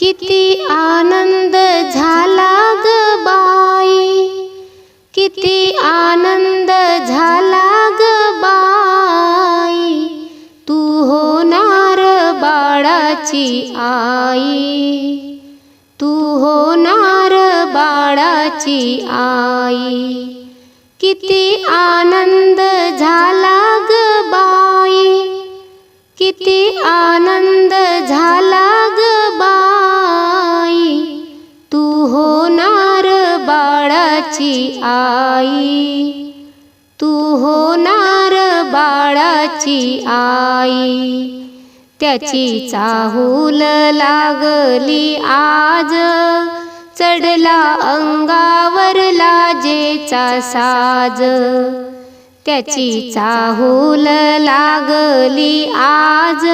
किती आनंद झाला ग बाई. किती आनंद झाला ग बाई. तू होणार बाळाची आई. तू होणार बाळाची आई. किती आनंद झाला ग बाई. किती आनंद झाला ग बाई. होणार बाळाची आई. तू होणार बाळाची आई. त्याची चाहूल लागली आज. चढला अंगावर लाजेचा साज. त्याची चाहूल लागली आज.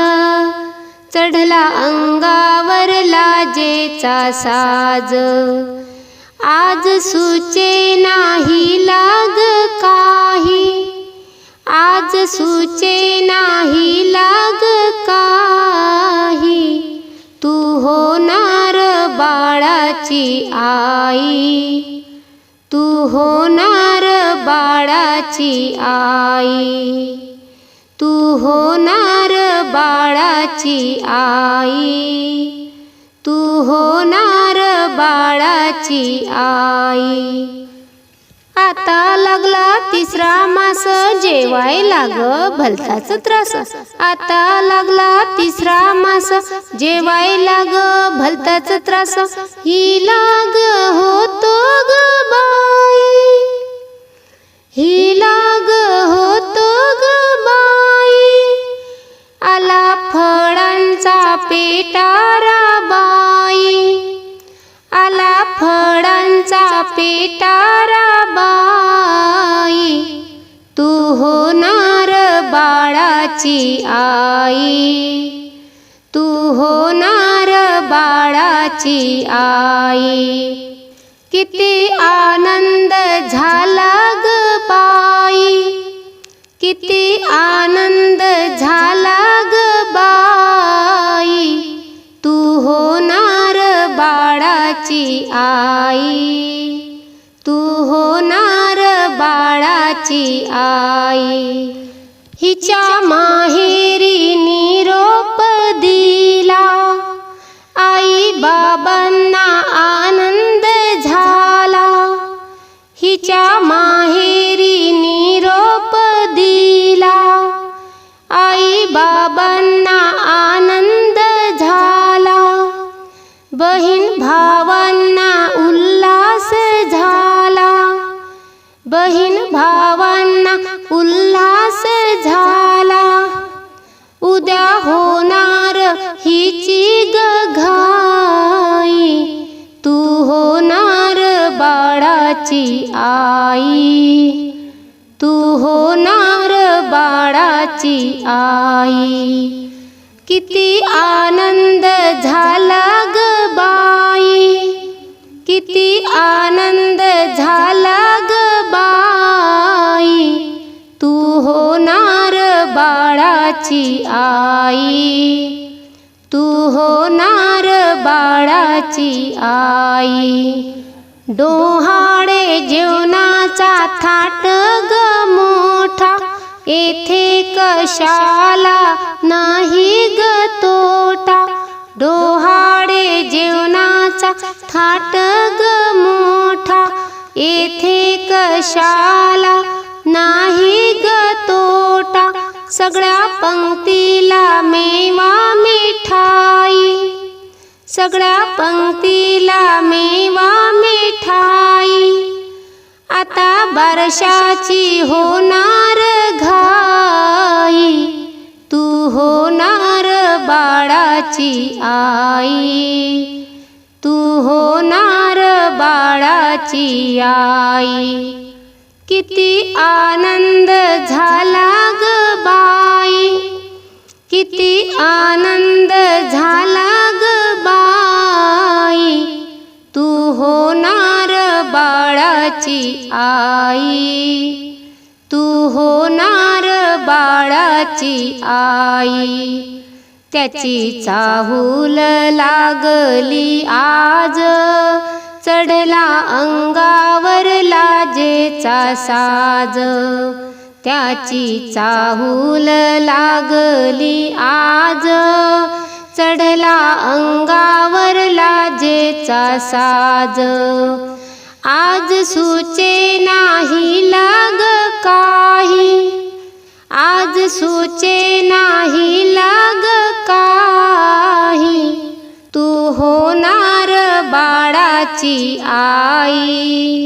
चढला अंगावर लाजेचा साज. आज सुचे नाही लाग काही. आज सुचे नाही लाग काही. तू होणार बाळाची आई. तू होणार बाळाची आई. तू होणार बाळाची आई. तू होणार बाळाची आई. आता लागला तिसरा मास जेवायला ग भलताच त्रास. आता लागला तिसरा मास जेवायला ग भलताच त्रास. ही लाग होतो ग बाई. ही लाग होतो ग बाई आला फळांचा पेटारा बाई. आला फळांचा पेटारा बाई. तू होणार बाळाची आई. तू होणार बाळाची आई. किती आनंद झाला ग बाई. किती आनंद झाला ग बाई. तू होणार बाळाची आई. तू होणार बाळाची आई. हिच्या माहेरी निरोप दिला. आई बाबांना आनंद झाला. तिच्या माहेरी निरोप दिला. आई बाबांना आनंद झाला. बहीण भावांना उल्हास झाला. बहीण भावांना उल्हास झाला. उद्या होणार हिची गघा बाळाची आई तू होणार बाळाची आई. किती आनंद झाला ग बाई. किती आनंद झाला ग बाई. तू होणार बाळाची आई. तू होणार बाळाची आई. डोहाळे जेवणाचा थाट ग मोठा. येथे कशाला नाही ग तोटा? डोहाळे जेवणाचा थाट ग मोठा. येथे कशाला नाही ग तोटा? सगळ्या पंक्तीला मेवा मिठाई. सगळ्या पंक्तीला मेवा मिठाई. आता बारशाची होणार घाई. तू होणार बाळाची आई. तू होणार बाळाची आई. किती आनंद झाला ग बाई. किती आनंद झाला ग बाई. तू होणार बाळाची आई. तू होणार बाळाची आई. त्याची चाहूल लागली आज. चढला अंगावर लाजेचा साज. त्याची चाहूल लागली आज. चढला अंगावर लाजेचा साज. आज सुचे नाही लाग काही. आज सुचे नाही लाग काही. तू होणार बाळाची आई.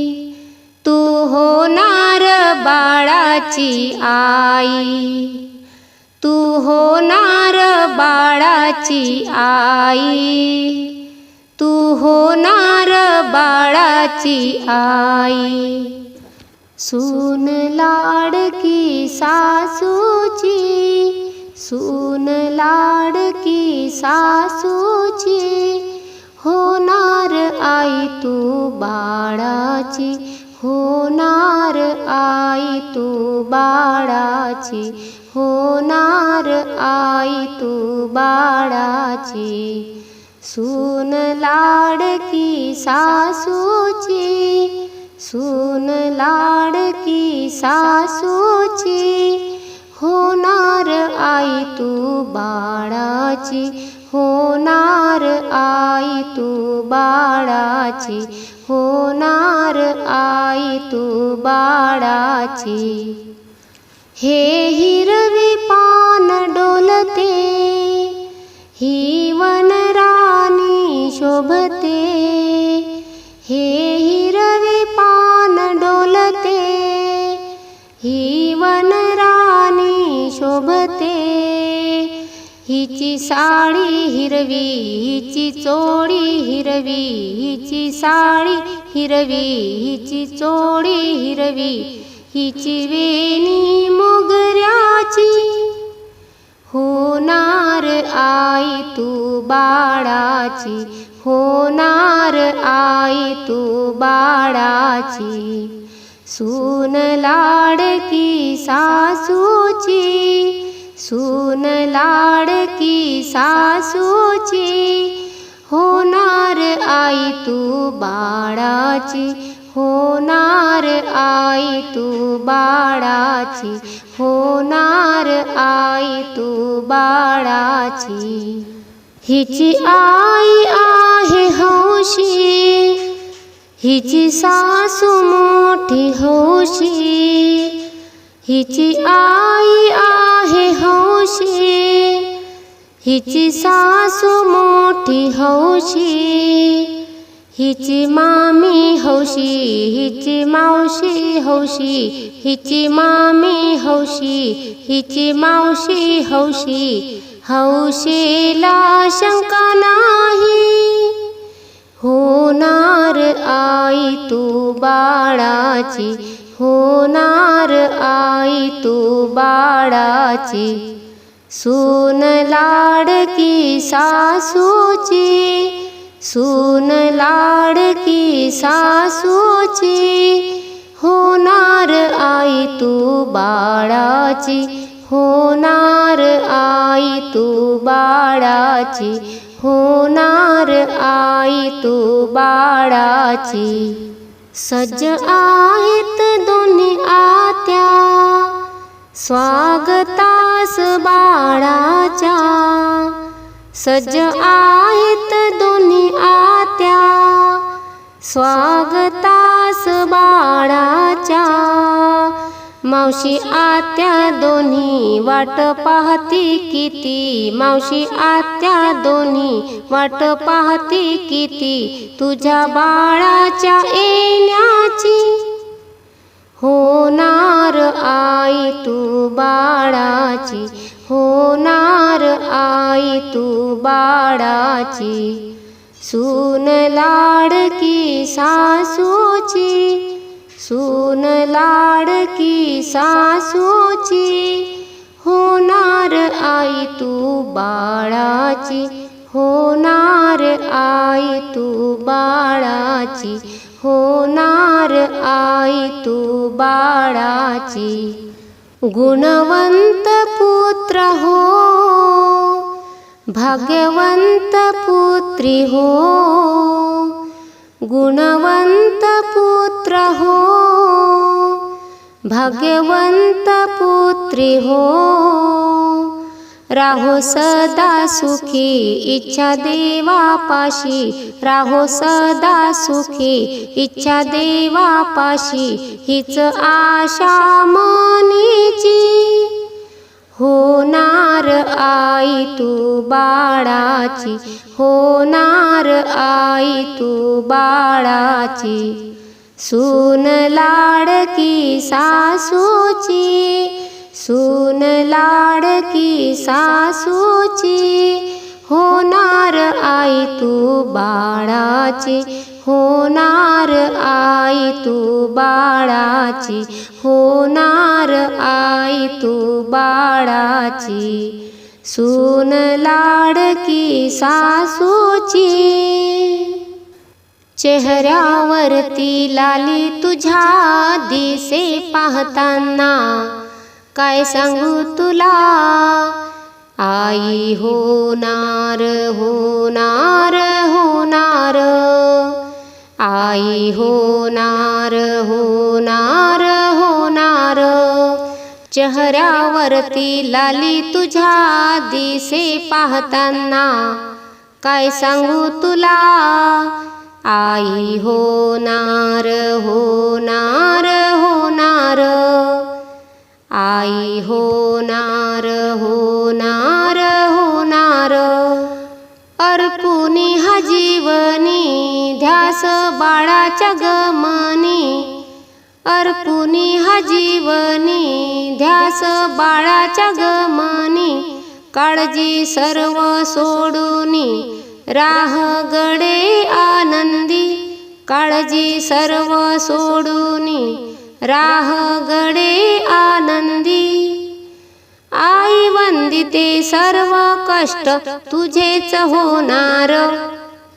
तू होणार बाळाची आई. तू होणार बाळाची आई. तू होणार बाळाची आई. सून लाडकी सासूची सून लाडकी सासूची होणार आई तू बाळाची होणार आई तू बाळाची होणार आई तू बाळाची. सून लाडकी सासूची सून लाडकी सासूची. होणार आई तू बाळाची होणार आई तू बाळाची. होणार आई तू बाळाची. हे हिरवी पान डोलते ही वनरा हिची साडी हिरवी हिची चोळी हिरवी हिची साडी हिरवी हिची चोळी हिरवी हिची वेणी मोगऱ्याची. होणार आई तू बाळाची होणार आई तू बाळाची. सून लाडकी सासूची सून लाडकी सासूची होणार आई तू बाळाची होणार आई तू बाळाची होणार आई तू बाळाची. हिची आई आहे हौशी हिची सासू मोठी हौशी हिची आई आ आहे हौशी. हिची सासू मोठी हौशी. हिची मामी हौशी हिची मावशी हौशी हिची मामी हौशी हिची मावशी हौशी. हौशीला शंका नाही. होणार आई तू बाळाची. होणार तू बाळाची सून लाडकी सासूची सून लाडकी सासूची होणार आई तू बाळाची होणार आई तू बाळाची होणार आई तू बाळाची. सज्ज आहेत दोन्ही आत्या स्वागतास बाळाच्या. सज्ज आहेत दोन्ही आत्या. स्वागतास बाळाच्या. मावशी आत्या दोन्ही वाट पाहती किती. मावशी आत्या दोन्ही वाट पाहती किती. तुझ्या बाळाच्या येण्याची. होणार आई तू बाळाची होणार आई तू बाळाची. सून लाडकी सासूची सून लाडकी सासूची. होणार आई तू बाळाची होणार आई तू बाळाची. होणार आई तू बाळाची. गुणवंत पुत्र हो भाग्यवंत पुत्री हो. गुणवंत पुत्र हो भाग्यवंत पुत्री हो. राहो सदा सुखी इच्छा देवापाशी. राहो सदा सुखी इच्छा देवापाशी. हिच आशा मनीची. होणार आई तू बाळाची. होणार आई तू बाळाची. सून लाडकी सासूची. सून लाडकी सासूची होणार आई तू बाळाची होणार आई तू बाळाची होणार आई तू बाळाची. सून लाडकी सासूची चेहऱ्यावरती लाली तुझ्या दिसे पाहताना काय सांगू तुला? आई होणार होणार होणार. आई होणार होणार होणार. चेहऱ्यावरती लाली तुझ्या दिसे पाहताना काय सांगू तुला? आई होणार होणार होणार. आई होणार होणार होणार. अर्पुनी हा जीवनी ध्यास बाळाच्या गमनी. अर्पुनी हा जीवनी ध्यास बाळाच्या गमनी. काळजी सर्व सोडूनी राह गडे आनंदी. काळजी सर्व सोडूनी राह गडे आनंदी. आई वंदिते सर्व कष्ट तुझेच होणार.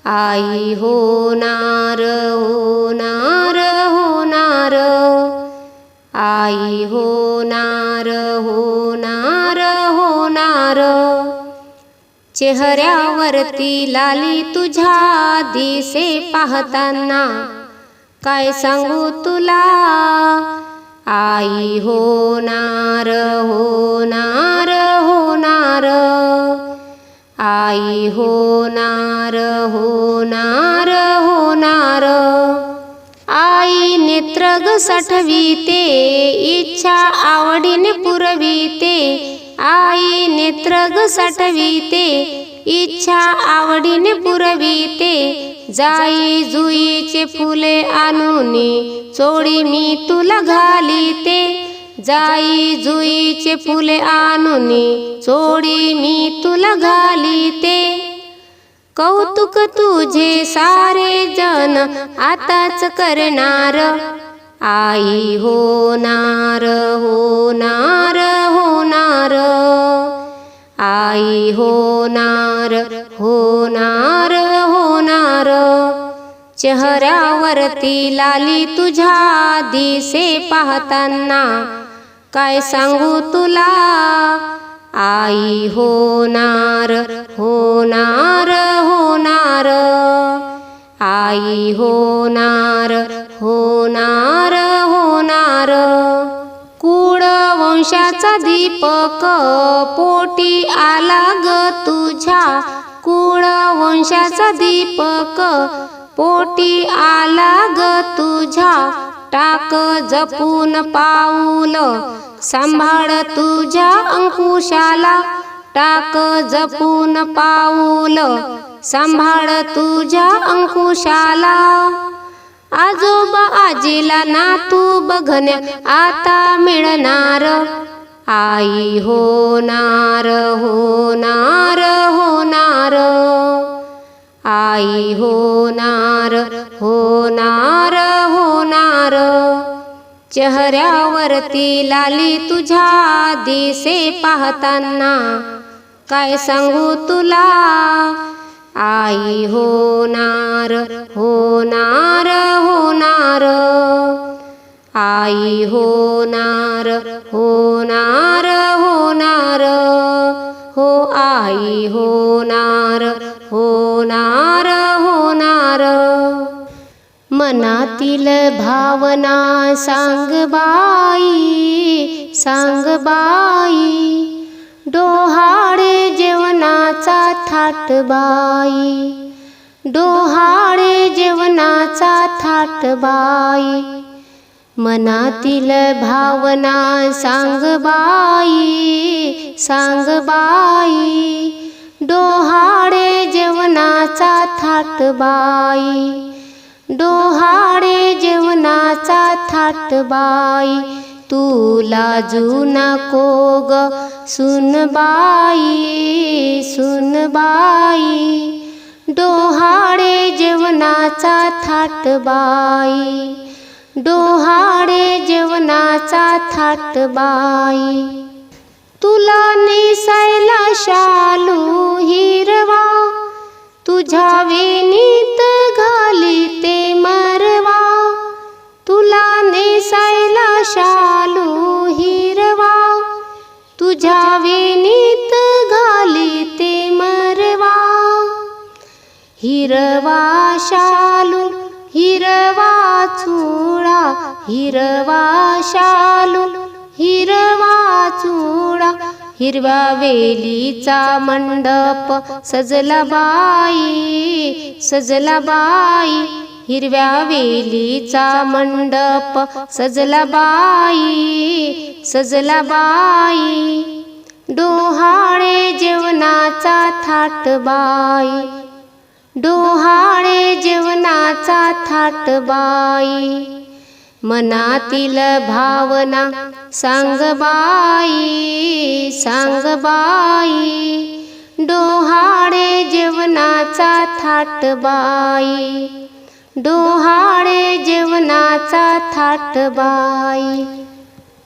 आई होणार होणार होणार. आई होणार होणार होणार. चेहऱ्यावरती लाली तुझ्या दिसे पाहताना काय सांगू तुला? आई होणार होणार होणार. आई होणार होणार होणार. आई नेत्रग साठविते इच्छा आवडीने पुरविते. आई नेत्रग साठविते इच्छा आवडीने पुरविते. जाई जुईचे फुले आणूनी चोळी मी तुला घालीते. जाई जुईचे फुले आणूनी चोळी मी तुला घालीते. कौतुक तुझे सारे जन आताच करणार. आई होणार होणार होणार. आई होणार होणार होणार. चेहऱ्यावरती लाली तुझ्या दिसे पाहताना काय सांगू तुला? आई होणार होणार होणार. आई होणार होणार. वंशाचा दीपक पोटी आला ग तुझ्या कुळ वंशाचा दीपक पोटी आला ग तुझ्या टाक जपून पाऊल सांभाळ तुझ्या अंकुशाला टाक जपून पाऊल सांभाळ तुझ्या अंकुशाला. आजोबा आजीला नातू बघण्या आता मिळणार आई होणार होणार होणार. आई होणार होणार होणार. चेहऱ्यावरती लाली तुझ्या दिसे पाहताना काय सांगू तुला? आई होणार होणार होणार. आई होणार होणार होणार. हो आई होणार होणार होणार. मनातील भावना सांग बाई सांग बाई. डोहाळे जेवणाचा थाट बाई. डोहाळे जेवणाचा थाट बाई. मनातील भावना सांग बाई सांग बाई. डोहाळे जेवणाचा थाट बाई डोहाळे जेवणाचा थाट बाई. तुला नको ग सुनबाई सुनबाई डोहाळे जेवणाचा थाट बाई. डोहाळे जेवणाचा थाट बाई. तुला नेसायला शालू हिरवा तुझ्या वेणीत घाली ते मरवा. तुला नेसायला शालू हिरवा तुझ्या वेणीत घाली ते मरवा. हिरवा शालू हिरवा चुडा हिरवा शालू हिरवा चुडा हिरवा वेलीचा मंडप सजला बाई सजला बाई हिरव्या वेलीचा मंडप सजला बाई सजला बाई डोहाळे जेवणाचा थाट बाई. डोहाळे जेवणाचा थाट बाई. मनातील भावना सांग बाई सांग बाई. डोहाळे जेवणाचा थाट बाई. डोहाळे जेवणाचा थाट बाई.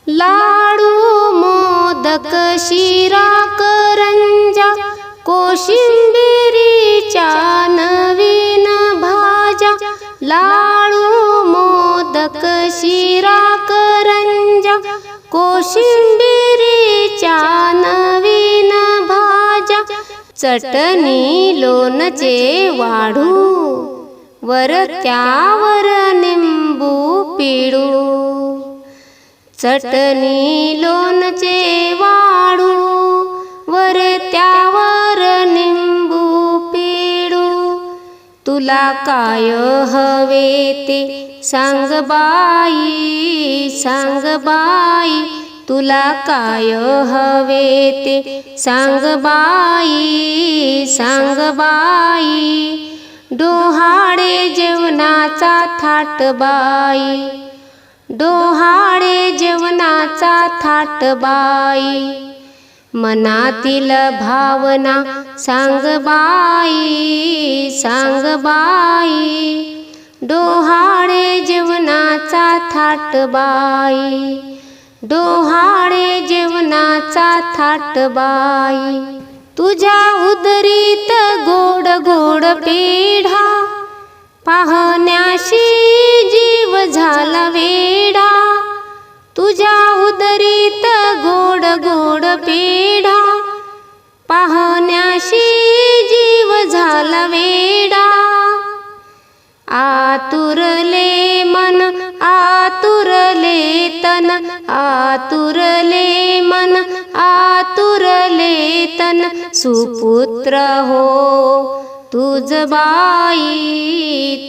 लाडू मोदक शिरा करंजा कोशिंबिरीच्या नवीन भाज्या लाडू मोदक शिरा करंजा कोशिंबिरीच्या नवीन भाज्या चटणी लोणचे वाढू वर त्यावर निंबू पिळू चटणी लोणचे वाढू वर त्यावर निंबू पिळू. तुला काय हवे ते सांग बाई सांग बाई. तुला काय हवे ते सांग बाई सांग बाई. डोहाळे जेवणाचा थाट बाई. डोहाळे जेवणाचा थाट बाई. मनातील भावना सांग बाई सांग बाई. डोहाळे जेवणाचा थाट बाई डोहाळे जेवणाचा थाट बाई. तुझ्या उदरीत गोड गोड पेढा पाहण्याशी जीव झाला वेडा. तुझ्या उदरीत गोड गोड पेढा पाहण्याशी जीव झाला वेडा. आतुरले मन आतुरले तन आतुरले मन आतुरले तन. सुपुत्र हो तुझ बाई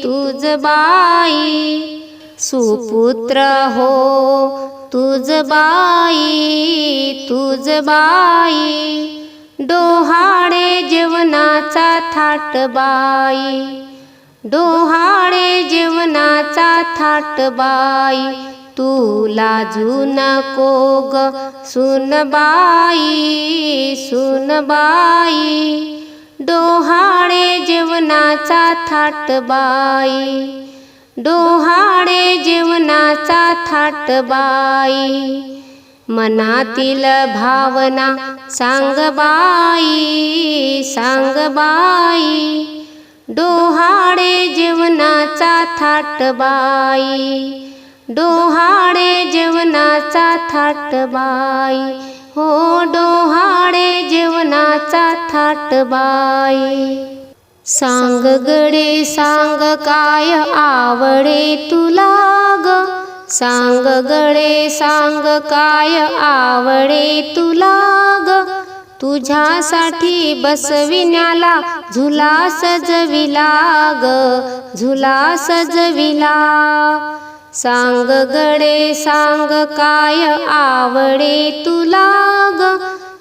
तुझ बाई. सुपुत्र हो तुझ बाई तुझ बाई डोहाळे जेवणाचा थाट बाई डोहाळे जेवणाचा थाट बाई तुला नको ग सुनबाई सुनबाई डोहाळे जेवणाचा थाट बाई डोहाळे जीवनाचा थाट बाई. मनातील भावना सांग बाई सांग बाई. डोहाळे जीवनाचा थाट बाई. डोहाळे जेवणाचा थाट बाई. हो डोहाळे जेवणाचा थाट बाई. सांग गडे सांग काय आवडे तुला ग? सांग गडे सांग काय आवडे तुला ग? तुझ्यासाठी बसविण्याला झुला सजविला ग झुला सजविला. सांग गडे सांग काय आवडे तुला ग?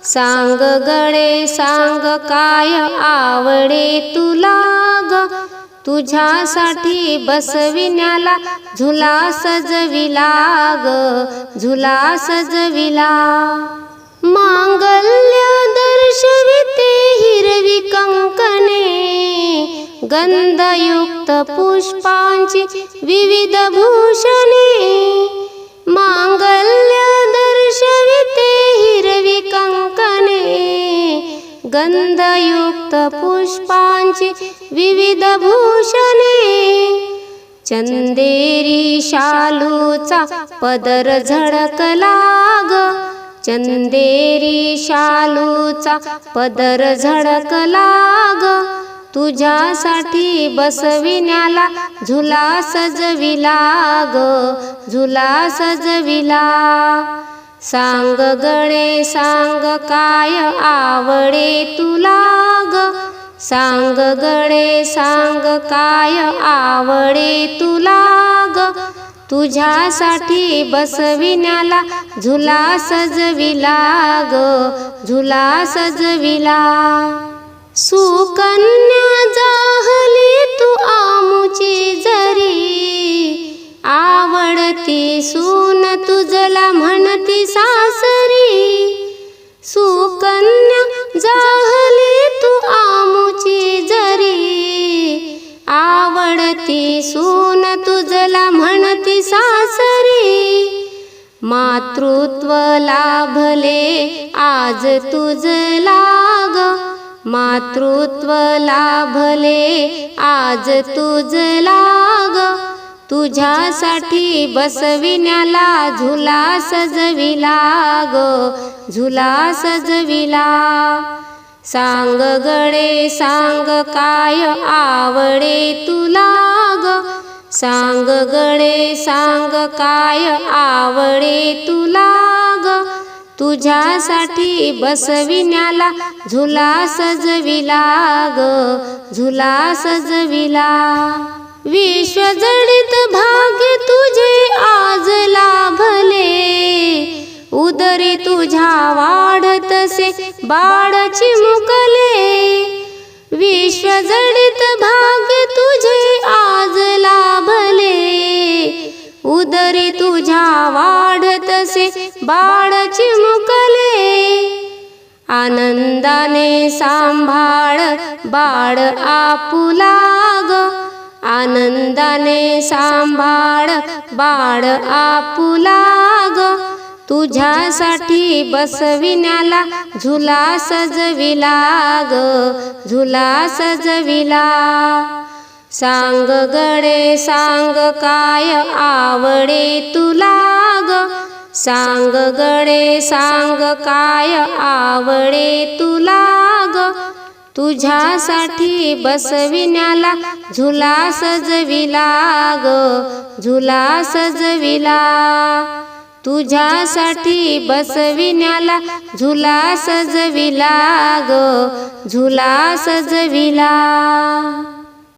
सांग गडे सांग काय आवडे तुला ग? तुझ्यासाठी बसविण्याला झुला सजविला ग झुला सजविला. मांगल्य दर्शविते हिरवी कंकणे गंधयुक्त पुष्पांची विविध भूषणे. मांगल्य दर्शवि हिरवी कंकणे गंधयुक्त पुष्पांची विविध भूषणे चंदेरी शालूचा पदर झळकला ग चंदेरी शालूचा पदर झळकला ग तुझ्यासाठी बसविण्याला झुला सजविला ग झुला सजविला. सांग गणे सांग काय आवडे तुला ग? सांग गडे सांग काय आवडे तुला ग? तुझ्यासाठी बसविण्याला झुला सजविला ग झुला सजविला. सुकन्या जाहली आज तुझ लाग मातृत्व लाभले. आज तुझ लाग तुझ्यासाठी बसविण्याला झुला सजविला ग झुला सजविला. सांग गडे सांग काय आवडे तुला ग सांग गडे सांग काय आवडे तुला ग. तुझ्यासाठी बसविण्याला झुला सजविला ग झुला सजविला. विश्वजडित भाग्य तुझे आज लाभले. उदरी तुझ्या वाढतसे बाळ चिमुकले विश्वजडित भाग्य तुझे आज लाभले. उदरी तुझ्या वाढतसे बाळ चिमुकले. आनंदाने सांभाळ बाळ आपुला ग आनंदाने सांभाळ बाळ आपुला ग तुझ्यासाठी बसविण्याला झुला सजविला ग झुला सजविला. सांग गडे सांग काय आवडे तुला ग? सांग गडे सांग काय आवडे तुला ग? तुझ्यासाठी बसविण्याला झुला सजविला ग झुला सजविला. तुझ्यासाठी बसविण्याला झुला सजविला ग झुला सजविला.